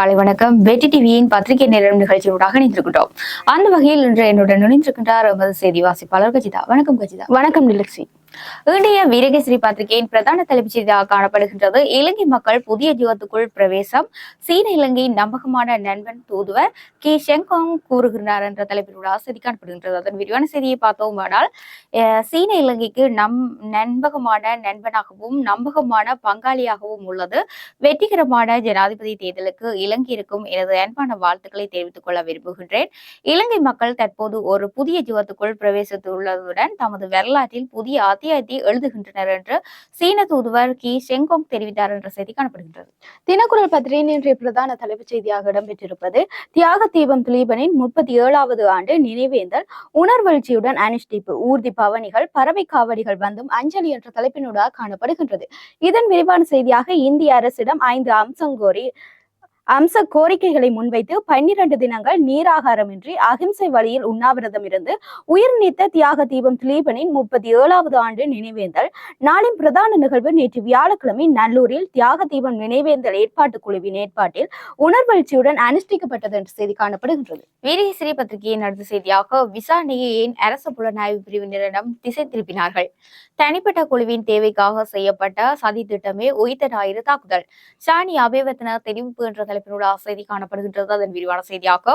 காலை வணக்கம். வெற்றி டிவியின் பத்திரிகை நேரம் நிகழ்ச்சியோடாக இணைந்திருக்கின்றோம். அந்த வகையில் இன்று என்னுடன் இணைந்திருக்கின்றார் எமது செய்தி வாசிப்பாளர் கஜிதா. வணக்கம் கஜிதா. வணக்கம் நிலக்ஷி இன்றைய வீரகேசரி பத்திரிகையின் பிரதான தலைப்புச் செய்தியாக காணப்படுகின்றது. இலங்கை மக்கள் புதிய யுகத்துக்குள் பிரவேசம். சீன இலங்கையின் நம்பகமான நண்பன் தூதுவர் கே. ஷெங்காங் கூறுகிறார் என்ற தலைப்பில் செய்தி காணப்படுகின்றது. அதன் விரிவான செய்தியை பார்த்தோமானால் சீன இலங்கைக்கு நம் நண்பகமான நண்பனாகவும் நம்பகமான பங்காளியாகவும் உள்ளது. வெற்றிகரமான ஜனாதிபதி தேர்தலுக்கு இலங்கை இருக்கும் எனது அன்பான வாழ்த்துக்களை தெரிவித்துக் கொள்ள விரும்புகின்றேன். இலங்கை மக்கள் தற்போது ஒரு புதிய யுகத்துக்குள் பிரவேசித்துள்ளதுடன் தமது வரலாற்றில் புதிய அத்தியாயத்தை எழுதுகின்றனர் என்று சீன தூதுவர் கி. ஷெங்கோங் தெரிவித்தார் என்ற செய்தி காணப்படுகின்றது. தினக்குரல் பத்திரிகையின் இன்றைய பிரதான தலைப்புச் செய்தியாக இடம்பெற்றிருப்பது தியாக தீபம் திலீபனின் முப்பத்தி ஏழாவது ஆண்டு நினைவேந்தல் உணர்வெழுச்சியுடன் அனுஷ்டிப்பு ஊர்தி பவனிகள் பறவை காவடிகள் வந்தும் அஞ்சலி என்ற தலைப்பினூடாக காணப்படுகின்றது. இதன் விரிவான செய்தியாக இந்திய அரசிடம் ஐந்து அம்சம் கோரி அம்ச கோரிக்கைகளை முன்வைத்து பன்னிரண்டு தினங்கள் நீராகாரமின்றி அகிம்சை வழியில் உண்ணாவிரதம் இருந்து உயிர் நீத்த தியாக தீபம் திலீபனின் முப்பத்தி ஏழாவது ஆண்டு நினைவேந்தல். நாளின் பிரதான நிகழ்வு நேற்று வியாழக்கிழமை நல்லூரில் தியாக தீபம் நினைவேந்தல் ஏற்பாட்டு குழுவின் ஏற்பாட்டில் உணர்வெழுச்சியுடன் அனுஷ்டிக்கப்பட்டது என்ற செய்தி காணப்படுகின்றது. வீரஸ்ரீ பத்திரிகையின் அடுத்த செய்தியாக விசாரணையை ஏன் அரசு புலனாய்வு பிரிவினரிடம் திசை திருப்பினார்கள்? தனிப்பட்ட குழுவின் தேவைக்காக செய்யப்பட்ட சதி திட்டமே உயிர்த்த ஞாயிறு தாக்குதல். சாணி அபிவர்த்தன தெரிவிப்பு என்ற தலைப்பினுடைய செய்தி காணப்படுகின்றது. அதன் விரிவான செய்தியாக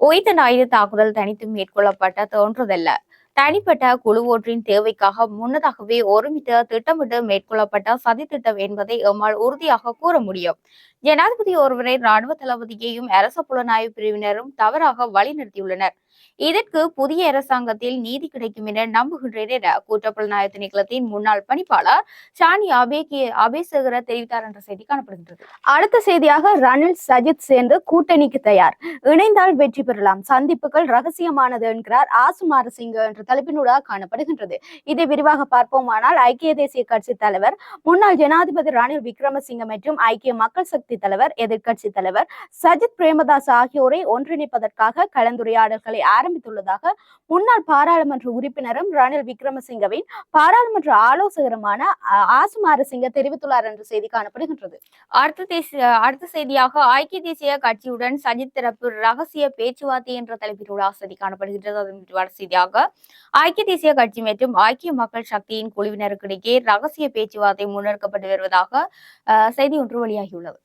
உயிர்த்த ஞாயிறு தாக்குதல் தனித்து மேற்கொள்ளப்பட்ட தோன்றதல்ல. தனிப்பட்ட குழு ஒன்றின் தேவைக்காக முன்னதாகவே ஒருமித்த திட்டமிட்டு மேற்கொள்ளப்பட்ட சதி திட்டம் என்பதை எம்மால் உறுதியாக கூற முடியும். ஜனாதிபதி ஒருவரை ராணுவ தளபதியையும் அரச புலனாய்வு பிரிவினரும் தவறாக வழிநடத்தியுள்ளனர். இதற்கு புதிய அரசாங்கத்தில் நீதி கிடைக்கும் என நம்புகின்றேன் என குற்றப்புலனாய்வு திணைக்களத்தின் முன்னாள் பணிப்பாளர் சாணி அபேகி அபேசகர தெரிவித்தார் என்ற செய்தி காணப்படுகின்றது. அடுத்த செய்தியாக ரணில் சஜித் சேர்ந்து கூட்டணிக்கு தயார். இணைந்தால் வெற்றி பெறலாம். சந்திப்புகள் ரகசியமானது என்கிறார் ஆசுமார சிங் என்ற தலைப்பினூடாக காணப்படுகின்றது. இதை விரிவாக பார்ப்போமானால் ஐக்கிய தேசிய கட்சி தலைவர் முன்னாள் ஜனாதிபதி ரணில் விக்ரமசிங்க மற்றும் ஐக்கிய மக்கள் சக்தி தலைவர் எதிர்கட்சி தலைவர் சஜித் பிரேமதாஸ் ஆகியோரை ஒன்றிணைப்பதற்காக கலந்துரையாடல்களை ஆரம்பித்துள்ளதாக முன்னாள் பாராளுமன்ற உறுப்பினரும் ரணில் விக்ரமசிங்கவின் பாராளுமன்ற ஆலோசகருமான ஆசுமார சிங்க தெரிவித்துள்ளார் என்ற செய்தி காணப்படுகின்றது. அடுத்த தேசிய அடுத்த செய்தியாக ஐக்கிய தேசிய கட்சியுடன் சஜித் தரப்பு ரகசிய பேச்சுவார்த்தை என்ற தலைப்பில் உள்ள செய்தி காணப்படுகின்றது. அதன் செய்தியாக ஐக்கிய தேசிய கட்சி மற்றும் ஐக்கிய மக்கள் சக்தியின் குழுவினருக்கிடையே ரகசிய பேச்சுவார்த்தை முன்னெடுக்கப்பட்டு வருவதாக அஹ், செய்தி ஒன்று வெளியாகியுள்ளது.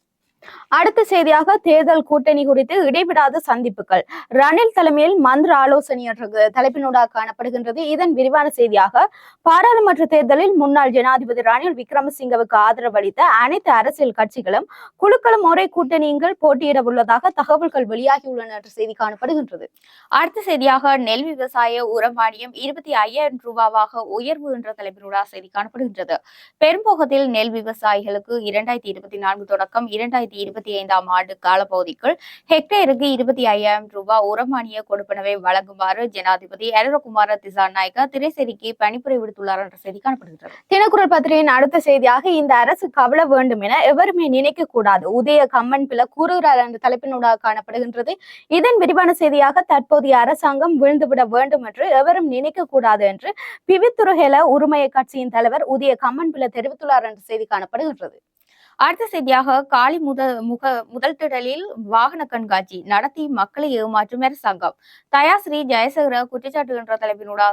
அடுத்த செய்தியாக தேர்தல் கூட்டணி குறித்து இடைவிடாத சந்திப்புகள். ரணில் தலைமையில் மந்திர ஆலோசனை என்ற தலைப்பினூடாக காணப்படுகின்றது. இதன் விரிவான செய்தியாக பாராளுமன்ற தேர்தலில் முன்னாள் ஜனாதிபதி ரணில் விக்ரமசிங்கவுக்கு ஆதரவு அளித்த அனைத்து அரசியல் கட்சிகளும் குழுக்களும் ஒரே கூட்டணியில் போட்டியிட உள்ளதாக தகவல்கள் வெளியாகியுள்ளன என்ற செய்தி காணப்படுகின்றது. அடுத்த செய்தியாக நெல் விவசாய உரமானியம் இருபத்தி ஐயாயிரம் ரூபாவாக உயர்வு என்ற தலைப்பினூடாக செய்தி காணப்படுகின்றது. பெரும்போகத்தில் நெல் விவசாயிகளுக்கு இரண்டாயிரத்தி இருபத்தி நான்கு தொடக்கம் இரண்டாயிரத்தி இரண்டாயிரத்தி இருபத்தி ஐந்தாம் ஆண்டு காலப்பகுதிக்குள் ஹெக்டேருக்கு இருபத்தி ஐயாயிரம் ரூபாய் உரமானிய கொடுப்பனவை வழங்குமாறு ஜனாதிபதி அருணகுமார திசாநாயக்க திரைசேரிக்கு பணிப்புரை விடுத்துள்ளார் என்ற செய்தி காணப்படுகிறது தினக்குரல் பத்திரிகையின் அடுத்த செய்தியாக இந்த அரசு கவல வேண்டும் என எவருமே நினைக்க கூடாது உதய கம்மன் பில கூறுகிறார் என்ற தலைப்பினூடாக காணப்படுகின்றது. இதன் விரிவான செய்தியாக தற்போதைய அரசாங்கம் விழுந்துவிட வேண்டும் என்று எவரும் நினைக்க கூடாது என்று பிவித்துருகேல உரிமைய கட்சியின் தலைவர் உதய கம்மன் பிள்ளை தெரிவித்துள்ளார் என்ற செய்தி காணப்படுகின்றது. அடுத்த செய்தியாக காலி முத முக முதல் திடலில் வாகன கண்காட்சி நடத்தி மக்களை ஏமாற்றும் அரசாங்கம். தயாஸ்ரீ ஜெயசேகர குற்றச்சாட்டு என்ற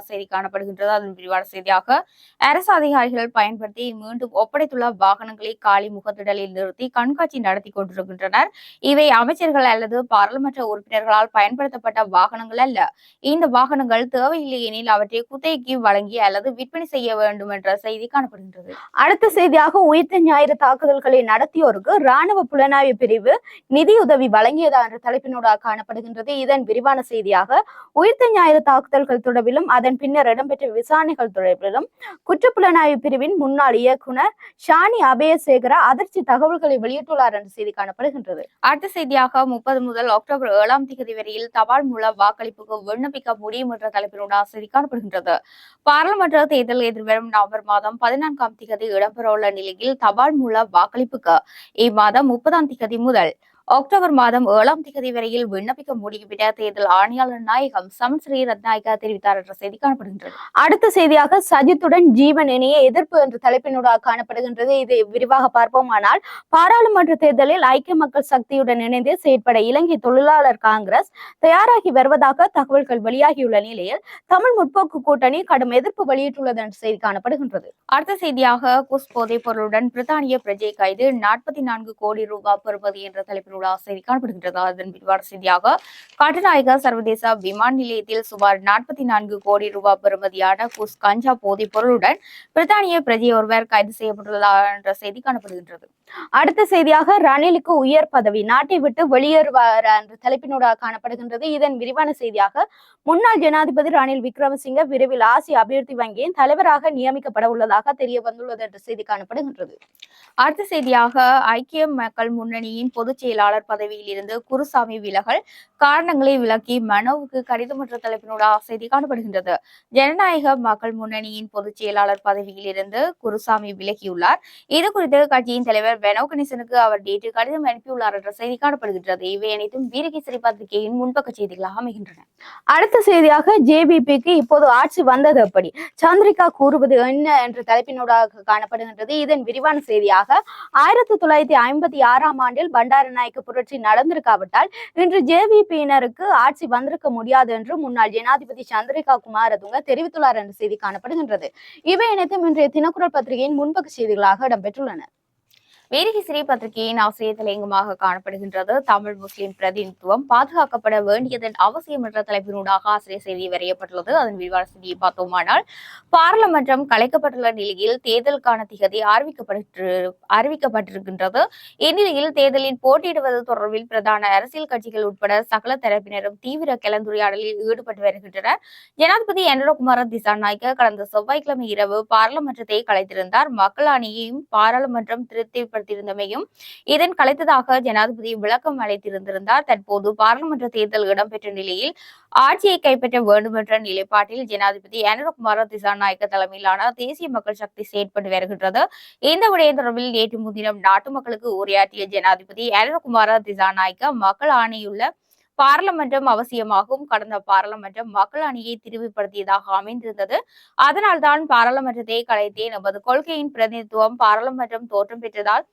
செய்தி காணப்படுகின்றது. அதன் விரிவான செய்தியாக அரசு அதிகாரிகள் பயன்படுத்தி மீண்டும் ஒப்படைத்துள்ள வாகனங்களை காலி முகத்திடலில் நிறுத்தி கண்காட்சி நடத்தி கொண்டிருக்கின்றனர். இவை அமைச்சர்கள் அல்லது பாராளுமன்ற உறுப்பினர்களால் பயன்படுத்தப்பட்ட வாகனங்கள் அல்ல. இந்த வாகனங்கள் தேவையில்லை எனில் அவற்றை குத்தகைக்கு வழங்கி அல்லது விற்பனை செய்ய வேண்டும் என்ற செய்தி காணப்படுகின்றது. அடுத்த செய்தியாக உயிர்த்த ஞாயிறு தாக்குதல்கள் தாக்குதலை நடத்தியோருக்கு ராணுவ புலனாய்வு பிரிவு நிதியுதவி வழங்கியதா என்ற தலைப்பினூடாக காணப்படுகின்றது. இதன் விரிவான செய்தியாக உயிர்த்த ஞாயிறு தாக்குதல்கள் தொடர்பிலும் அதன் பின்னர் இடம்பெற்ற விசாரணைகள் தொடர்பிலும் குற்றப்புலனாய்வு பிரிவின் முன்னாள் இயக்குனர் ஷானி அபயசேகர அதிர்ச்சி தகவல்களை வெளியிட்டுள்ளார் என்ற செய்தி காணப்படுகின்றது. அடுத்த செய்தியாக முப்பது முதல் அக்டோபர் ஏழாம் தேதி வரையில் தபால் மூலம் வாக்களிப்புக்கு விண்ணப்பிக்க முடியும் என்ற தலைப்பினோட செய்தி காணப்படுகின்றது. பாராளுமன்ற தேர்தல் எதிர்வரும் நவம்பர் மாதம் பதினான்காம் தேதி இடம்பெறவுள்ள நிலையில் தபால் மூல வாக்களிப்புக்கு இம்மாதம் முப்பதாம் தேதி முதல் அக்டோபர் மாதம் ஏழாம் தேதி வரையில் விண்ணப்பிக்க முடியும் என தேர்தல் ஆணையாளர் நாயகம் சமன் ஸ்ரீ ரத்நாயகா தெரிவித்தார் என்ற செய்தி காணப்படுகின்றது. அடுத்த செய்தியாக சஜித்துடன் ஜீவன் இணைய எதிர்ப்பு என்ற தலைப்பினூடாக காணப்படுகின்றது. இதை விரிவாக பார்ப்போமானால் பாராளுமன்ற தேர்தலில் ஐக்கிய மக்கள் சக்தியுடன் இணைந்து செயற்பட இலங்கை தொழிலாளர் காங்கிரஸ் தயாராகி வருவதாக தகவல்கள் வெளியாகியுள்ள நிலையில் தமிழ் முற்போக்கு கூட்டணி கடும் எதிர்ப்பு வெளியிட்டுள்ளது என்ற செய்தி காணப்படுகின்றது. அடுத்த செய்தியாக குஸ் போதைப் பொருளுடன் பிரித்தானிய பிரஜை கைது நாற்பத்தி நான்கு கோடி ரூபாய் பெறுவது என்ற தலைப்பில் தலைப்பினூடாக செய்தி காணப்படுகின்றது அதன் விரிவான செய்தியாக கட்டுநாயக சர்வதேச விமான நிலையத்தில் சுமார் நாற்பத்தி நான்கு கோடி ரூபாய் பெறுமதியான குஸ் கஞ்சா போதைப் பொருளுடன் பிரித்தானிய பிரஜை ஒருவர் கைது செய்யப்பட்டுள்ளதாக என்ற செய்தி காணப்படுகின்றது. அடுத்த செய்தியாக ரணிலுக்கு உயர் பதவி நாட்டை விட்டு வெளியேறுவார் என்ற தலைப்பினூடாக காணப்படுகின்றது. இதன் விரிவான செய்தியாக முன்னாள் ஜனாதிபதி ரணில் விக்ரமசிங்க விரைவில் ஆசிய அபிவிருத்தி வங்கியின் தலைவராக நியமிக்கப்பட உள்ளதாக தெரிய வந்துள்ளது என்ற செய்தி காணப்படுகின்றது. அடுத்த செய்தியாக ஐக்கிய மக்கள் முன்னணியின் பொதுச் செயலாளர் பதவியில் இருந்து குருசாமி விலகல் காரணங்களை விளக்கி மனோவுக்கு கடிதம் என்ற தலைப்பினூடாக செய்தி காணப்படுகின்றது. ஜனநாயக மக்கள் முன்னணியின் பொதுச் செயலாளர் பதவியில் இருந்து குருசாமி விலகியுள்ளார். இது குறித்து கட்சியின் தலைவர் பெனோ கணேசனுக்கு அவர் நேற்று கடிதம் அனுப்பியுள்ளார் என்ற செய்தி காணப்படுகின்றது. இவை அனைத்தும் வீரகேசரி பத்திரிகையின் முன்பக்க செய்திகளாக அமைகின்றன. அடுத்த செய்தியாக ஜேபிபிக்கு இப்போது ஆட்சி வந்தது எப்படி? சந்திரிகா கூறுவது என்ன என்ற தலைப்பினூடாக காணப்படுகின்றது. இதன் விரிவான செய்தியாக ஆயிரத்தி தொள்ளாயிரத்தி ஐம்பத்தி ஆறாம் ஆண்டில் பண்டாரநாயக்க புரட்சி நடந்திருக்காவிட்டால் இன்று ஜேவிபியினருக்கு ஆட்சி வந்திருக்க முடியாது என்று முன்னாள் ஜனாதிபதி சந்திரிகா குமாரதுங்க தெரிவித்துள்ளார் என்ற செய்தி காணப்படுகின்றது. இவை அனைத்தும் இன்றைய தினக்குரல் பத்திரிகையின் முன்பக்க செய்திகளாக இடம்பெற்றுள்ளன. வீரகேசரி பத்திரிகையின் ஆசிரியர் தலையங்கமாக காணப்படுகின்றது. தமிழ் முஸ்லிம் பிரதிநிதித்துவம் பாதுகாக்கப்பட வேண்டியதன் அவசியம் என்ற தலைப்பினூடாக ஆசிரியர் செய்தி வரையப்பட்டுள்ளது. அதன் விரிவான செய்தியை பார்த்தோமானால் பாராளுமன்றம் கலைக்கப்பட்டுள்ள நிலையில் தேர்தலுக்கான திகதி அறிவிக்கப்பட்டு அறிவிக்கப்பட்டிருக்கின்றது. இந்நிலையில் தேர்தலில் போட்டியிடுவது தொடர்பில் பிரதான அரசியல் கட்சிகள் உட்பட சகல தரப்பினரும் தீவிர கலந்துரையாடலில் ஈடுபட்டு வருகின்றனர். ஜனாதிபதி என்ரகுமார திசாநாயக்க கடந்த செவ்வாய்க்கிழமை இரவு பாராளுமன்றத்தை கலைத்திருந்தார். மக்கள் அணியையும் பாராளுமன்றம் திருப்திப்படுத்தியிருந்தமையும் இதன் கலைத்ததாக ஜனாதிபதி விளக்கம் அளித்திருந்திருந்தார். தற்போது பாராளுமன்ற தேர்தல் இடம்பெற்ற நிலையில் ஆட்சியை கைப்பற்ற வேண்டும் என்ற நிலைப்பாட்டில் ஜனாதிபதி அனுரகுமார திசாநாயக்க தலைமையிலான தேசிய மக்கள் சக்தி செயற்பட்டு வருகின்றது. இந்த விடயம் தொடர்பில் நேற்று முன்தினம் நாட்டு மக்களுக்கு உரையாற்றிய ஜனாதிபதி அனுரகுமார திசாநாயக்க மக்கள் ஆணையுள்ள பாராளுமன்றம் அவசியமாகவும் கடந்த பாராளுமன்றம் மக்கள் அணியை திரிவுபடுத்தியதாக அமைந்திருந்தது. அதனால்தான் பாராளுமன்றத்தை கலைத்தே நமது கொள்கையின் பிரதிநிதித்துவம் பாராளுமன்றம் தோற்றம் பெற்றதால்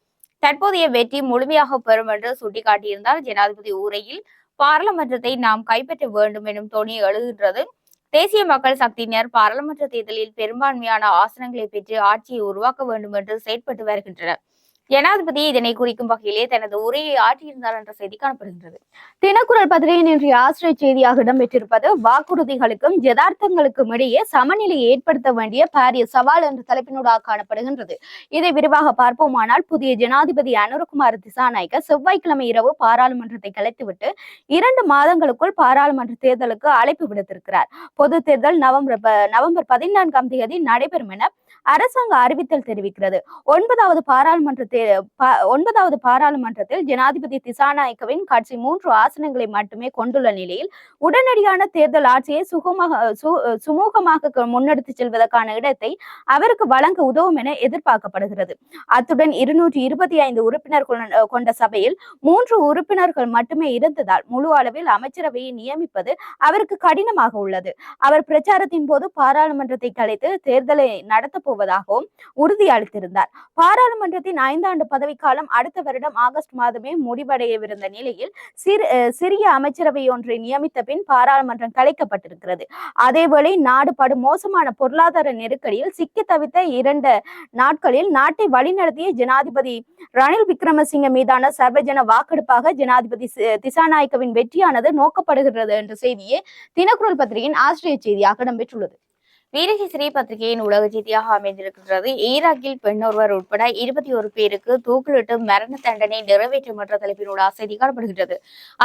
தற்போதைய வெற்றி முழுமையாக பெறும் என்று சுட்டிக்காட்டியிருந்தார் ஜனாதிபதி உரையில். பாராளுமன்றத்தை நாம் கைப்பற்ற வேண்டும் எனும் தொனி எழுகின்றது. தேசிய மக்கள் சக்தியினர் பாராளுமன்ற தேர்தலில் பெரும்பான்மையான ஆசனங்களை பெற்று ஆட்சியை உருவாக்க வேண்டும் என்று செயற்பட்டு வருகின்றனர். ஜனாதிபதி இதனை குறிக்கும் வகையிலே தனது உரையை ஆற்றியிருந்தார் என்ற செய்தி காணப்படுகின்றது தினக்குரல் பத்திரிகையின் இன்றைய ஆசிரியர் செய்தியாக இடம்பெற்றிருப்பது வாக்குறுதிகளுக்கும் யதார்த்தங்களுக்கும் இடையே சமநிலையை ஏற்படுத்த வேண்டிய பாரிய சவால் என்ற தலைப்பினூடாக காணப்படுகின்றது. இதை விரிவாக பார்ப்போமானால் புதிய ஜனாதிபதி அனுரகுமார் திசாநாயக்க செவ்வாய்க்கிழமை இரவு பாராளுமன்றத்தை கலைத்துவிட்டு இரண்டு மாதங்களுக்குள் பாராளுமன்ற தேர்தலுக்கு அழைப்பு விடுத்திருக்கிறார். பொது தேர்தல் நவம்பர் ப- நவம்பர் பதினான்காம் தேதி நடைபெறும் என அரசாங்க அறிவித்தல் தெரிவிக்கிறது. ஒன்பதாவது பாராளுமன்ற தேர்தல் ஒன்பதாவது பாராளுமன்றத்தில் ஜனாதிபதி திசாநாயக்கவின் கட்சி மூன்று ஆசனங்களை மட்டுமே கொண்டுள்ள நிலையில் உடனடியான தேர்தல் ஆட்சியை சுகமாக சுமூகமாக முன்னெடுத்து செல்வதற்கான இடத்தை அவருக்கு வழங்க உதவும் என எதிர்பார்க்கப்படுகிறது. அத்துடன் இருநூற்றி இருபத்தி ஐந்து உறுப்பினர் கொண்ட- சபையில் மூன்று உறுப்பினர்கள் மட்டுமே இருந்ததால் முழு அளவில் அமைச்சரவையை நியமிப்பது அவருக்கு கடினமாக உள்ளது. அவர் பிரச்சாரத்தின் போது பாராளுமன்றத்தை கலைத்து தேர்தலை நடத்தப் போவதாகவும் உறுதியளித்திருந்தார். பாராளுமன்றத்தின் ஐந்தாண்டு பதவிக்காலம் அடுத்த வருடம் ஆகஸ்ட் மாதமே முடிவடையவிருந்த நிலையில் சிறு சிறிய அமைச்சரவை ஒன்றை நியமித்த பின் பாராளுமன்றம் கலைக்கப்பட்டிருக்கிறது. அதேவேளை நாடு படு மோசமான பொருளாதார நெருக்கடியில் சிக்கி தவித்த இரண்டு நாட்களில் நாட்டை வழிநடத்திய ஜனாதிபதி ரணில் விக்ரமசிங்க மீதான சர்வஜன வாக்கெடுப்பாக ஜனாதிபதி திசாநாயக்கவின் வெற்றியானது நோக்கப்படுகிறது என்ற செய்தியே தினக்குரல் பத்திரிகையின் ஆசிரியர் செய்தியாக இடம்பெற்றுள்ளது. வீரகேசரி பத்திரிகையின் உலக செய்தியாக அமைந்திருக்கின்றது. ஈராக்கில் பெண் ஒருவர் உட்பட இருபத்தி ஒரு பேருக்கு தூக்கிலிட்டு மரண தண்டனை நிறைவேற்றும் என்ற தலைப்பினோட செய்தி காணப்படுகின்றது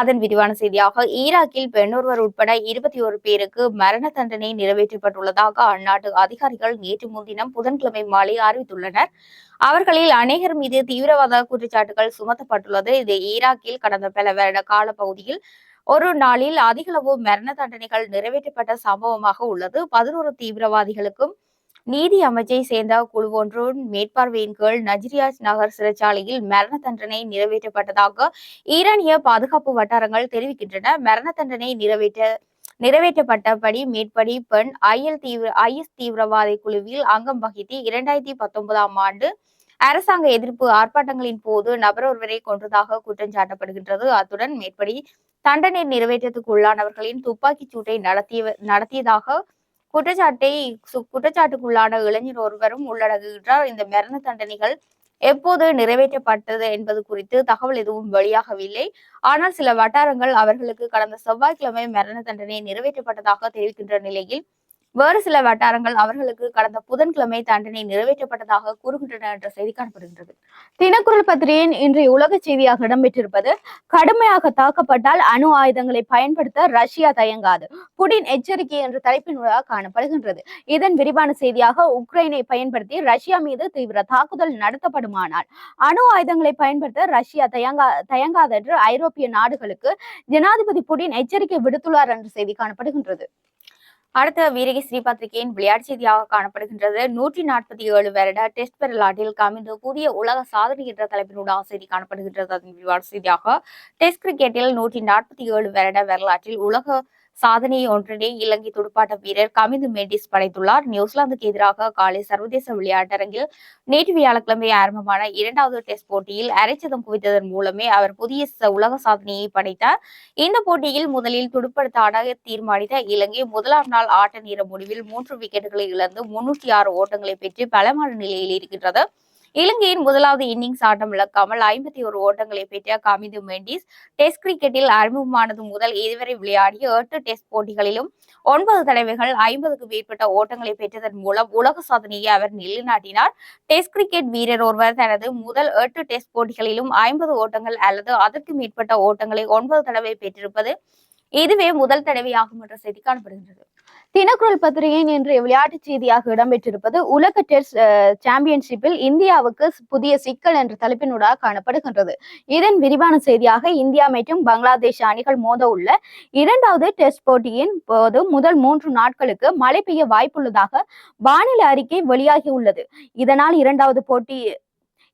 அதன் விரிவான செய்தியாக ஈராக்கில் பெண் ஒருவர் உட்பட இருபத்தி ஒரு பேருக்கு மரண தண்டனை நிறைவேற்றப்பட்டுள்ளதாக அந்நாட்டு அதிகாரிகள் நேற்று முன்தினம் புதன்கிழமை மாலை அறிவித்துள்ளனர். அவர்களில் அநேகர் மீது தீவிரவாத குற்றச்சாட்டுகள் சுமத்தப்பட்டுள்ளது. இது ஈராக்கில் கடந்த பல வருட கால பகுதியில் ஒரு நாளில் அதிகளவு மரண தண்டனைகள் நிறைவேற்றப்பட்ட சம்பவமாக உள்ளது. பதினோரு தீவிரவாதிகளுக்கும் நீதி அமைச்சை சேர்ந்த குழு ஒன்றின் மேற்பார்வையின் கீழ் நஜ்ரியாஜ் நகர் சிறைச்சாலையில் மரண தண்டனை நிறைவேற்றப்பட்டதாக ஈரானிய பாதுகாப்பு வட்டாரங்கள் தெரிவிக்கின்றன. மரண தண்டனை நிறைவேற்ற நிறைவேற்றப்பட்டபடி மேற்படி பெண் ஐஎல் தீவிர ஐஎஸ் தீவிரவாத குழுவில் அங்கம் வகித்து இரண்டாயிரத்தி பத்தொன்பதாம் ஆண்டு அரசாங்க எதிர்ப்பு ஆர்ப்பாட்டங்களின் போது நபர் ஒருவரை கொன்றதாக குற்றம் சாட்டப்படுகின்றது. அத்துடன் மேற்படி தண்டனை நிறைவேற்றத்துக்கு உள்ளானவர்களின் துப்பாக்கிச் சூட்டை நடத்திய நடத்தியதாக குற்றச்சாட்டை குற்றச்சாட்டுக்குள்ளான இளைஞர் ஒருவரும் உள்ளடங்குகின்றார் இந்த மரண தண்டனைகள் எப்போது நிறைவேற்றப்பட்டது என்பது குறித்து தகவல் எதுவும் வெளியாகவில்லை. ஆனால் சில வட்டாரங்கள் அவர்களுக்கு கடந்த செவ்வாய்க்கிழமை மரண தண்டனை நிறைவேற்றப்பட்டதாக தெரிவிக்கின்ற நிலையில் வேறு சில வட்டாரங்கள் அவர்களுக்கு கடந்த புதன்கிழமை தண்டனை நிறைவேற்றப்பட்டதாக கூறுகின்றன என்ற செய்தி காணப்படுகின்றது. தினக்குரல் பத்திரிகையின் இன்றைய உலக செய்தியாக இடம்பெற்றிருப்பது கடுமையாக தாக்கப்பட்டால் அணு ஆயுதங்களை பயன்படுத்த ரஷ்யா தயங்காது புடின் எச்சரிக்கை என்ற தலைப்பின் உலக காணப்படுகின்றது. இதன் விரிவான செய்தியாக உக்ரைனை பயன்படுத்தி ரஷ்யா மீது தீவிர தாக்குதல் நடத்தப்படுமானால் அணு ஆயுதங்களை பயன்படுத்த ரஷ்யா தயங்கா தயங்காது என்று ஐரோப்பிய நாடுகளுக்கு ஜனாதிபதி புடின் எச்சரிக்கை விடுத்துள்ளார் என்ற செய்தி காணப்படுகின்றது. அடுத்த வீரகி பத்திரிகையின் விளையாட்டு செய்தியாக காணப்படுகின்றது. நூற்றி நாற்பத்தி ஏழு வருட டெஸ்ட் வரலாற்றில் கவிழ்ந்து புதிய உலக சாதனை என்ற தலைப்பினூடாக செய்தி காணப்படுகின்றது. அதன் விரிவான செய்தியாக டெஸ்ட் கிரிக்கெட்டில் நூற்றி நாற்பத்தி ஏழு வருட வரலாற்றில் உலக சாதனை ஒன்றினை இலங்கை துடுப்பாட்ட வீரர் கமிந்து மெண்டிஸ் படைத்துள்ளார். நியூசிலாந்துக்கு எதிராக காலை சர்வதேச விளையாட்டரங்கில் நேற்று வியாழக்கிழமை ஆரம்பமான இரண்டாவது டெஸ்ட் போட்டியில் அரைச்சதம் குவித்ததன் மூலமே அவர் புதிய உலக சாதனையை படைத்தார். இந்த போட்டியில் முதலில் துடுப்படுத்த ஆட தீர்மானித்த இலங்கை முதலாம் நாள் ஆட்ட நேர முடிவில் மூன்று விக்கெட்டுகளை இழந்து முன்னூற்றி ஆறு ஓட்டங்களை பெற்று பலமான நிலையில் இருக்கின்றது. இலங்கையின் முதலாவது இன்னிங்ஸ் ஆட்டம் இழக்காமல் ஐம்பத்தி ஒரு ஓட்டங்களை பெற்ற காமிது மெண்டிஸ் டெஸ்ட் கிரிக்கெட்டில் அறிமுகமானது முதல் இதுவரை விளையாடிய எட்டு டெஸ்ட் போட்டிகளிலும் ஒன்பது தடவைகள் ஐம்பதுக்கு மேற்பட்ட ஓட்டங்களை பெற்றதன் மூலம் உலக சாதனையை அவர் நிலைநாட்டினார். டெஸ்ட் கிரிக்கெட் வீரர் ஒருவர் தனது முதல் எட்டு டெஸ்ட் போட்டிகளிலும் ஐம்பது ஓட்டங்கள் அல்லது அதற்கு மேற்பட்ட ஓட்டங்களை ஒன்பது தடவை பெற்றிருப்பது இதுவே முதல் தடவையாகும் என்ற செய்தி காணப்படுகின்றது. தினக்குரல் பத்திரிகையின் இன்று விளையாட்டுச் செய்தியாக இடம்பெற்றிருப்பது உலக டெஸ்ட் சாம்பியன்ஷிப்பில் இந்தியாவுக்கு புதிய சிக்கல் என்ற தலைப்பினூடாக காணப்படுகின்றது. இதன் விரிவான செய்தியாக இந்தியா மற்றும் பங்களாதேஷ் அணிகள் மோத உள்ள இரண்டாவது டெஸ்ட் போட்டியின் போது முதல் மூன்று நாட்களுக்கு மழை பெய்ய வாய்ப்புள்ளதாக வானிலை அறிக்கை வெளியாகி உள்ளது இதனால் இரண்டாவது போட்டி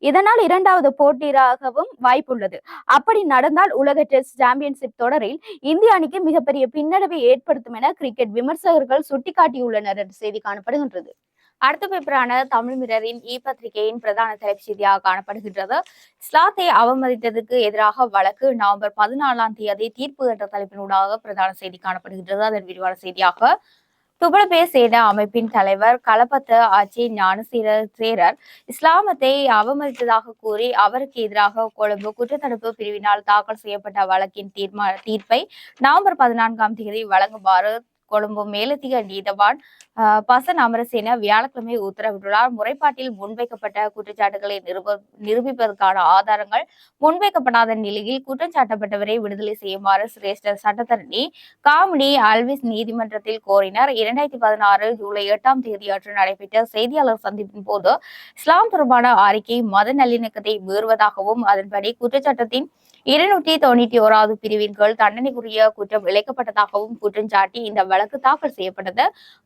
இதனால் இரண்டாவது போட்டியாகவும் வாய்ப்புள்ளது. அப்படி நடந்தால் உலக டெஸ்ட் சாம்பியன்ஷிப் தொடரில் இந்திய அணிக்கு மிகப்பெரிய பின்னடைவை ஏற்படுத்தும் என கிரிக்கெட் விமர்சகர்கள் சுட்டிக்காட்டியுள்ளனர் என்ற செய்தி காணப்படுகின்றது. அடுத்த பேப்பரான தமிழ் மிரரின் இ பத்திரிகையின் பிரதான தலைப்பு செய்தியாக காணப்படுகின்றது. இஸ்லாத்தை அவமதித்ததுக்கு எதிராக வழக்கு நவம்பர் பதினாலாம் தேதி தீர்ப்பு என்ற தலைப்பினூடாக பிரதான செய்தி காணப்படுகின்றது. அதன் விரிவான செய்தியாக துபலபே சேனா அமைப்பின் தலைவர் கலபத்த ஆட்சி ஞானசீர சேரர் இஸ்லாமத்தை அவமதித்ததாக கூறி அவருக்கு எதிராக கொழும்பு குற்றத்தடுப்பு பிரிவினால் தாக்கல் செய்யப்பட்ட வழக்கின் தீர்மா தீர்ப்பை நவம்பர் பதினான்காம் தேதி வழங்குமாறு கொழும்பு மேலதிக நீதவான் பசன் அமரசேன வியாழக்கிழமை உத்தரவிட்டுள்ளார். முறைப்பாட்டில் முன்வைக்கப்பட்ட குற்றச்சாட்டுகளை நிரூப நிரூபிப்பதற்கான ஆதாரங்கள் முன்வைக்கப்படாத நிலையில் குற்றம் சாட்டப்பட்டவரை விடுதலை செய்யுமாறு சிரேஷ்ட சட்டத்தரணி காமினி அல்விஸ் நீதிமன்றத்தில் கோரினார். இரண்டாயிரத்தி பதினாறு ஜூலை எட்டாம் தேதி அன்று நடைபெற்ற செய்தியாளர் சந்திப்பின் போது இஸ்லாம் தொடர்பான அறிக்கை மத நல்லிணக்கத்தை மீறுவதாகவும் அதன்படி குற்றச்சாட்டத்தின் இருநூற்றி தொண்ணூற்றி ஓராவது பிரிவின் கீழ் தண்டனைக்குரிய குற்றம் இழைக்கப்பட்டதாகவும் குற்றம் சாட்டி இந்த வழக்கு தாக்கல் செய்யப்பட்டது.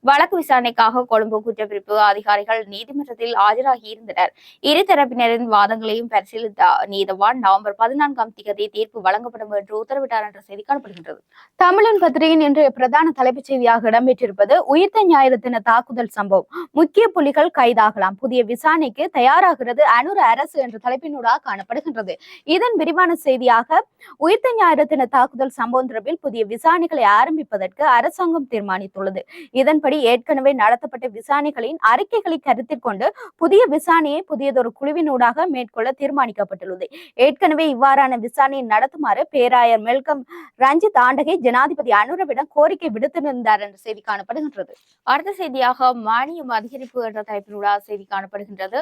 வழக்கு விசாரணைக்காக கொழும்பு குற்றப்பிரிப்பு அதிகாரிகள் நீதிமன்றத்தில் ஆஜராகி இருந்தனர். இரு தரப்பினரின் வாதங்களையும் பரிசீலித்த நீதவான் நவம்பர் பதினான்காம் தேதி தீர்ப்பு வழங்கப்படும் என்று உத்தரவிட்டார் என்ற செய்தி காணப்படுகின்றது. தமிழன் பத்திரிகையின் இன்றைய பிரதான தலைப்புச் செய்தியாக இடம்பெற்றிருப்பது உயிர்த்த ஞாயிறு தின தாக்குதல் சம்பவம். முக்கிய புலிகள் கைதாகலாம். புதிய விசாரணைக்கு தயாராகிறது அனுர அரசு என்ற தலைப்பினூடாக காணப்படுகின்றது. இதன் விரிவான செய்தி ரீதியாக உயிர்த்த ஞாயிறு தின தாக்குதல் சம்பவம் தொடர்பில் புதிய விசாரணைகளை ஆரம்பிப்பதற்கு அரசாங்கம் தீர்மானித்துள்ளது. இதன்படி ஏற்கனவே நடத்தப்பட்ட விசாரணைகளின் அறிக்கைகளை கருத்தில் கொண்டு புதிய விசாரணையை புதியதொரு குழுவினூடாக மேற்கொள்ள தீர்மானிக்கப்பட்டுள்ளது. ஏற்கனவே இவ்வாறான விசாரணையை நடத்துமாறு பேராயர் மெல்கம் ரஞ்சித் ஆண்டகை ஜனாதிபதி அனுரவிடம் கோரிக்கை விடுத்திருந்தார் என்ற செய்தி காணப்படுகின்றது. அடுத்த செய்தியாக மானியம் அதிகரிப்பு என்ற தலைப்பினூடாக செய்தி காணப்படுகின்றது.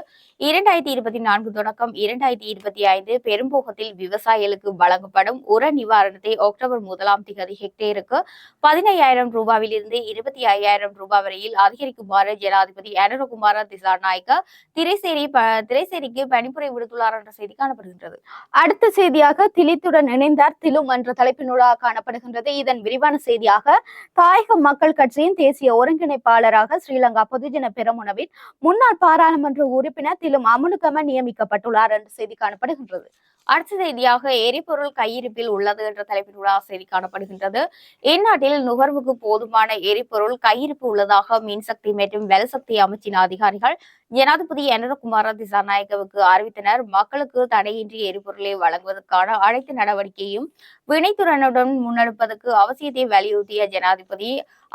இரண்டாயிரத்தி இருபத்தி நான்கு தொடக்கம் இரண்டாயிரத்தி இருபத்தி ஐந்து பெரும்போகத்தில் விவசாயிகள் விவசாயிகளுக்கு வழங்கப்படும் உர நிவாரணத்தை அக்டோபர் முதலாம் திகதி ஹெக்டேருக்கு பதினையாயிரம் ரூபாவிலிருந்து இருபத்தி ஐயாயிரம் ரூபாய் வரையில் அதிகரிக்குமாறு ஜனாதிபதி அனுரகுமார திசாநாயக்க திரைசேரி திரைசேரிக்கு பணிப்புரை விடுத்துள்ளார் என்ற செய்தி காணப்படுகின்றது. அடுத்த செய்தியாக திலித்துடன் இணைந்தார் திலும் என்ற தலைப்பினூடாக காணப்படுகின்றது. இதன் விரிவான செய்தியாக தாயக மக்கள் கட்சியின் தேசிய ஒருங்கிணைப்பாளராக ஸ்ரீலங்கா பொதுஜன பெரமுனவின் முன்னாள் பாராளுமன்ற உறுப்பினர் திலும் அமுனுகம நியமிக்கப்பட்டுள்ளார் என்ற செய்தி காணப்படுகின்றது. அடுத்த செய்தியாக எரிபொருள் கையிருப்பில் உள்ளது என்ற தலைப்பில் உள்ள செய்தி காணப்படுகின்றது. இந்நாட்டில் நுகர்வுக்கு போதுமான எரிபொருள் கையிருப்பு உள்ளதாக மின்சக்தி மற்றும் வெலசக்தி அமைச்சின் அதிகாரிகள் ஜனாதிபதி அனுரகுமார திசாநாயகவுக்கு அறிவித்தனர். மக்களுக்கு தடையின்றி எரிபொருளை வழங்குவதற்கான அனைத்து நடவடிக்கையும் வினைத்துறனுடன் முன்னெடுப்பதற்கு அவசியத்தை வலியுறுத்திய ஜனாதிபதி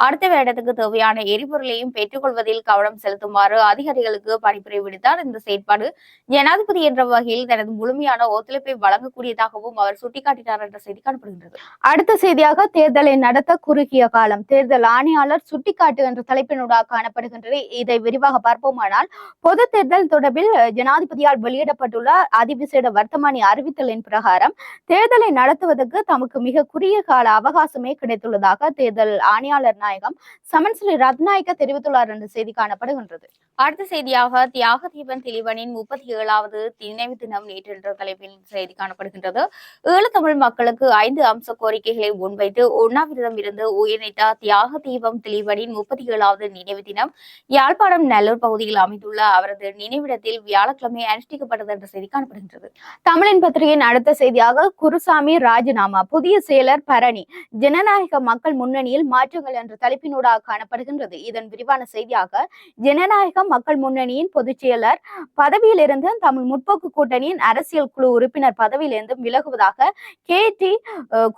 அடுத்த வருடத்துக்கு தேவையான எரிபொருளையும் பெற்றுக்கொள்வதில் கவனம் செலுத்துமாறு அதிகாரிகளுக்கு பணிப்புரை விடுத்தார். இந்த செயற்பாடு ஜனாதிபதி என்ற வகையில் தனது முழுமையான ஒத்துழைப்பை வழங்கக்கூடியதாகவும் அவர் சுட்டிக்காட்டினார் என்ற செய்தி காணப்படுகின்றது. அடுத்த செய்தியாக தேர்தலை நடத்த குறுகிய காலம். தேர்தல் ஆணையாளர் சுட்டிக்காட்டு என்ற தலைப்பினூடாக காணப்படுகின்றது. இதை விரிவாக பார்ப்போமானால் பொது தேர்தல் தொடர்பில் ஜனாதிபதியால் வெளியிடப்பட்டுள்ள அதிவிசேட வர்த்தமானி அறிவித்தலின் பிரகாரம் தேர்தலை நடத்துவதற்கு தமக்கு மிக குறுகிய கால அவகாசமே கிடைத்துள்ளதாக தேர்தல் ஆணையாளர் நாயகம் சமன் ஸ்ரீ ரத்நாயக்க தெரிவித்துள்ளார் என்ற செய்தி காணப்படுகின்றது. அடுத்த செய்தியாக தியாக தீபன் திலீபனின் முப்பத்தி ஏழாவது நினைவு தினம் நேற்று என்ற தலைப்பில் செய்தி காணப்படுகின்றது. ஈழத்தமிழ் மக்களுக்கு ஐந்து அம்ச கோரிக்கைகளை முன்வைத்து உண்ணாவிரதம் இருந்து உயிர்நீத்த தியாக தீபம் திலீபனின் முப்பத்தி ஏழாவது நினைவு தினம் யாழ்ப்பாணம் நல்லூர் பகுதியில் அமைந்துள்ள அவரது நினைவிடத்தில் வியாழக்கிழமை அனுஷ்டிக்கப்பட்டது என்ற செய்தி காணப்படுகின்றது. தமிழின் பத்திரிகையின் அடுத்த செய்தியாக குருசாமி ராஜினாமா புதிய செயலர் பரணி ஜனநாயக மக்கள் முன்னணியில் மாற்றங்கள் என்ற தலைப்பினூடாக காணப்படுகின்றது. இதன் விரிவான செய்தியாக ஜனநாயக மக்கள் முன்னணியின் பொதுச் செயலர் பதவியிலிருந்து தமிழ் முற்போக்கு கூட்டணியின் அரசியல் குழு உறுப்பினர் பதவியிலிருந்தும் விலகுவதாக கே டி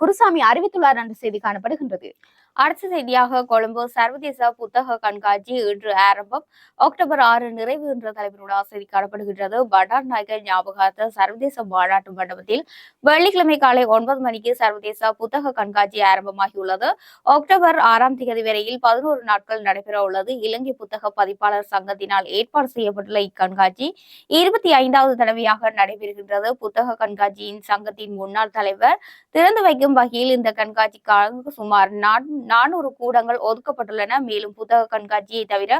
குருசாமி அறிவித்துள்ளார் என்ற செய்தி காணப்படுகின்றது. அடுத்த செய்தியாக கொழும்பு சர்வதேச புத்தக கண்காட்சி இன்று ஆரம்பம். அக்டோபர் ஆறு நிறைவு என்ற தலைப்பினூடாக செய்தி காணப்படுகின்றது. பண்டார் நாயகர் ஞாபகார்த்த சர்வதேச மாநாட்டு மண்டபத்தில் வெள்ளிக்கிழமை காலை ஒன்பது மணிக்கு சர்வதேச புத்தக கண்காட்சி ஆரம்பமாகியுள்ளது. அக்டோபர் ஆறாம் தேதி வரையில் பதினோரு நாட்கள் நடைபெற உள்ளது. இலங்கை புத்தக பதிப்பாளர் சங்கத்தினால் ஏற்பாடு செய்யப்பட்டுள்ள இக்கண்காட்சி இருபத்தி ஐந்தாவது தடவையாக நடைபெறுகின்றது. புத்தக கண்காட்சியின் சங்கத்தின் முன்னாள் தலைவர் திறந்து வைக்கும் வகையில் இந்த கண்காட்சிக்காக சுமார் நான்கு நானூறு கூடங்கள் ஒதுக்கப்பட்டுள்ளன. மேலும் புத்தக கண்காட்சியை தவிர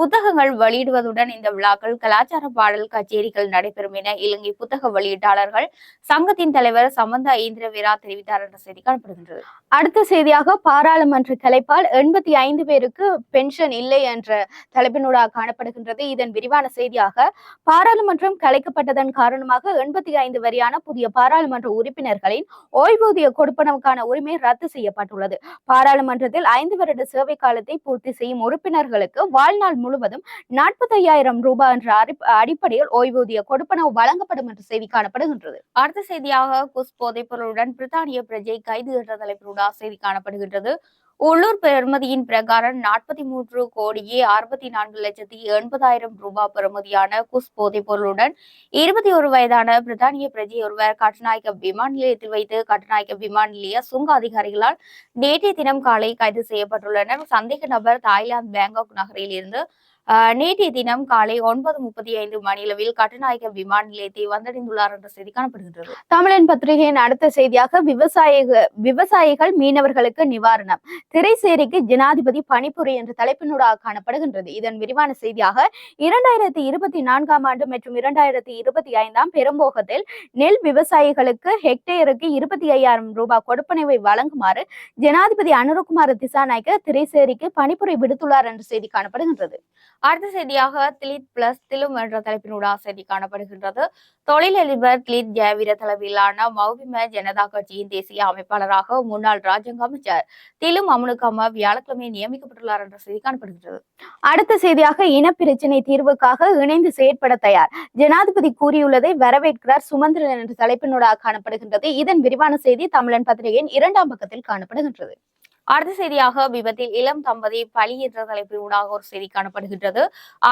புத்தகங்கள் வெளியிடுவதுடன் இந்த விழாக்கள் கலாச்சார பாடல் கச்சேரிகள் நடைபெறும் என இலங்கை புத்தக வெளியீட்டாளர்கள் சங்கத்தின் தலைவர் சமந்தா இந்திரவீரா தெரிவித்தார் என்ற செய்தி காணப்படுகின்றது. அடுத்த செய்தியாக பாராளுமன்ற கலைப்பால் எண்பத்தி ஐந்து பேருக்கு பென்ஷன் இல்லை என்ற தலைப்பினூடாக காணப்படுகின்றது. இதன் விரிவான செய்தியாக பாராளுமன்றம் கலைக்கப்பட்டதன் காரணமாக எண்பத்தி ஐந்து வரியான புதிய பாராளுமன்ற உறுப்பினர்களின் ஓய்வூதிய கொடுப்பனவுக்கான உரிமை ரத்து செய்யப்பட்டுள்ளது. பாராளுமன்றத்தில் ஐந்து வருட சேவை காலத்தை பூர்த்தி செய்யும் உறுப்பினர்களுக்கு வாழ்நாள் முழுவதும் நாற்பத்தையாயிரம் ரூபாய் என்ற அடி- அடிப்படையில் ஓய்வூதிய கொடுப்பனவு வழங்கப்படும் என்ற செய்தி காணப்படுகின்றது. அடுத்த செய்தியாக குஸ் போதைப்பொருளுடன் பிரித்தானிய பிரஜை கைது என்ற தலைப்பிலுள்ள செய்தி காணப்படுகின்றது. உள்ளூர் பெறுமதியின் பிரகாரம் நாற்பத்தி மூன்று கோடியே அறுபத்தி நான்கு லட்சத்தி எண்பதாயிரம் ரூபாய் பெறுமதியான குஸ் போதைப் பொருளுடன் இருபத்தி ஒரு வயதான பிரித்தானிய பிரஜை ஒருவர் கட்டுநாயக்க விமான நிலையத்தில் வைத்து கட்டுநாயக்க விமான நிலைய சுங்க அதிகாரிகளால் நேற்றைய தினம் காலை கைது செய்யப்பட்டுள்ளனர். சந்தேக நபர் தாய்லாந்து பேங்காக் நகரில் இருந்து நேற்றைய தினம் காலை ஒன்பது முப்பத்தி ஐந்து மணியளவில் கட்டுநாயக்க விமான நிலையத்தை வந்தடைந்துள்ளார் என்ற செய்தி காணப்படுகின்றது. தமிழன் பத்திரிகையின் அடுத்த செய்தியாக விவசாய விவசாயிகள் மீனவர்களுக்கு நிவாரணம். திரைசேரிக்கு ஜனாதிபதி பணிபுரி என்ற தலைப்பினூடாக காணப்படுகின்றது. இதன் விரிவான செய்தியாக இரண்டாயிரத்தி இருபத்தி நான்காம் ஆண்டு மற்றும் இரண்டாயிரத்தி இருபத்தி ஐந்தாம் பெரும்போகத்தில் நெல் விவசாயிகளுக்கு ஹெக்டேருக்கு இருபத்தி ஐயாயிரம் ரூபாய் கொடுப்பனவை வழங்குமாறு ஜனாதிபதி அனுரகுமார் திசாநாயக்க திரைசேரிக்கு பணிப்புரை விடுத்துள்ளார் என்ற செய்தி காணப்படுகின்றது. அடுத்த செய்தியாக திலித் பிளஸ் திலும் என்ற தலைப்பினூடாக செய்தி காணப்படுகின்றது. தொழிலதிபர் திலித் ஜெயவீர தலைமையிலான மௌபிம ஜனதா கட்சியின் தேசிய அமைப்பாளராக முன்னாள் ராஜாங்க அமைச்சர் திலும் அமுனுக்கம்மா வியாழக்கிழமை நியமிக்கப்பட்டுள்ளார் என்ற செய்தி காணப்படுகின்றது. அடுத்த செய்தியாக இனப்பிரச்சினை தீர்வுக்காக இணைந்து செயற்பட தயார். ஜனாதிபதி கூறியுள்ளதை வரவேற்கிறார் சுமந்திரன் என்ற தலைப்பினூடாக காணப்படுகின்றது. இதன் விரிவான செய்தி தமிழன் பத்திரிகையின் இரண்டாம் பக்கத்தில் காணப்படுகின்றது. அடுத்த செய்தியாக விபத்தில் இளம் தம்பதி பலி என்ற தலைப்பினூடாக ஒரு செய்தி காணப்படுகின்றது.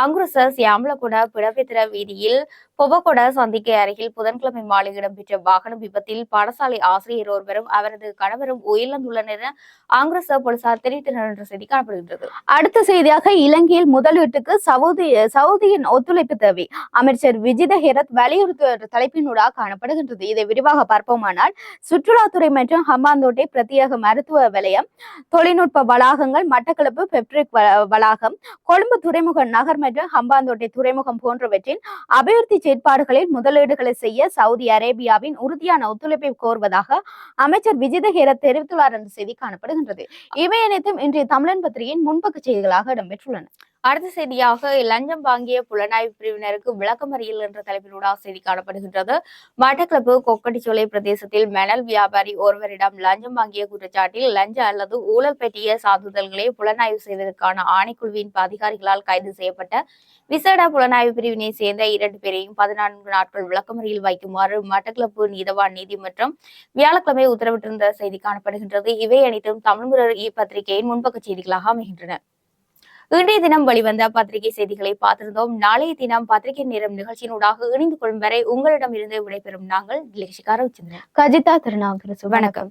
ஆங்குரச யாமலகுட பிடபெத்திர வீதியில் பொபகொட சந்திக்கை அருகில் புதன்கிழமை மாலை இடம்பெற்ற வாகன விபத்தில் பாடசாலை ஆசிரியர் ஒருவரும் அவரது கணவரும் உயிரிழந்துள்ளனர் என போலீசார் தெரிவித்தனர் என்ற செய்தி காணப்படுகின்றது. அடுத்த செய்தியாக இலங்கையில் முதலீட்டுக்கு சவுதி சவுதியின் ஒத்துழைப்பு தேவை. அமைச்சர் விஜித ஹெரத் வலியுறுத்தும் தலைப்பினூடாக காணப்படுகின்றது. இதை விரிவாக பார்ப்போமானால் சுற்றுலாத்துறை மற்றும் ஹம்பாந்தோட்டை பிரத்யேக மருத்துவ வலயம் தொழில்நுட்ப வளாகங்கள் மட்டக்களப்பு பெப்ரிக் வளாகம் கொழும்பு துறைமுக நகர் மற்றும் ஹம்பாந்தோட்டை துறைமுகம் போன்றவற்றின் அபிவிருத்தி செயற்பாடுகளில் முதலீடுகளை செய்ய சவுதி அரேபியாவின் உறுதியான ஒத்துழைப்பை கோருவதாக அமைச்சர் விஜித ஹேரத் தெரிவித்துள்ளார் என்ற செய்தி காணப்படுகின்றது. இவை அனைத்தும் இன்றைய தமிழன் பத்திரிகையின் முன்பக்க செய்திகளாக இடம்பெற்றுள்ளன. அடுத்த செய்தியாக லஞ்சம் வாங்கிய புலனாய்வு பிரிவினருக்கு விளக்கமறியல் என்ற தலைப்பில் செய்தி காணப்படுகின்றது. மட்டக்களப்பு கொக்கட்டிச்சோலை பிரதேசத்தில் மணல் வியாபாரி ஒருவரிடம் லஞ்சம் வாங்கிய குற்றச்சாட்டில் லஞ்ச அல்லது ஊழல் பற்றிய சான்றிதழ்களை புலனாய்வு செய்வதற்கான ஆணைக்குழுவின் அதிகாரிகளால் கைது செய்யப்பட்ட விசேட புலனாய்வு பிரிவினை சேர்ந்த இரண்டு பேரையும் பதினான்கு நாட்கள் விளக்கமறியல் வைக்குமாறு மட்டக்களப்பு நீதவான் நீதிமன்றம் வியாழக்கிழமை உத்தரவிட்டிருந்த செய்தி காணப்படுகின்றது. இவை அனைத்தும் தமிழ்முறை இ பத்திரிகையின் முன்பக்க செய்திகளாக அமைகின்றன. இன்றைய தினம் வெளிவந்த பத்திரிகை செய்திகளை பார்த்திருந்தோம். நாளைய தினம் பத்திரிகை நேரம் நிகழ்ச்சியினூடாக இணைந்து கொள்ளும் வரை உங்களிடமிருந்து விடைபெறும் நாங்கள் கஜிதா திருநாவுக்கரசு. வணக்கம்.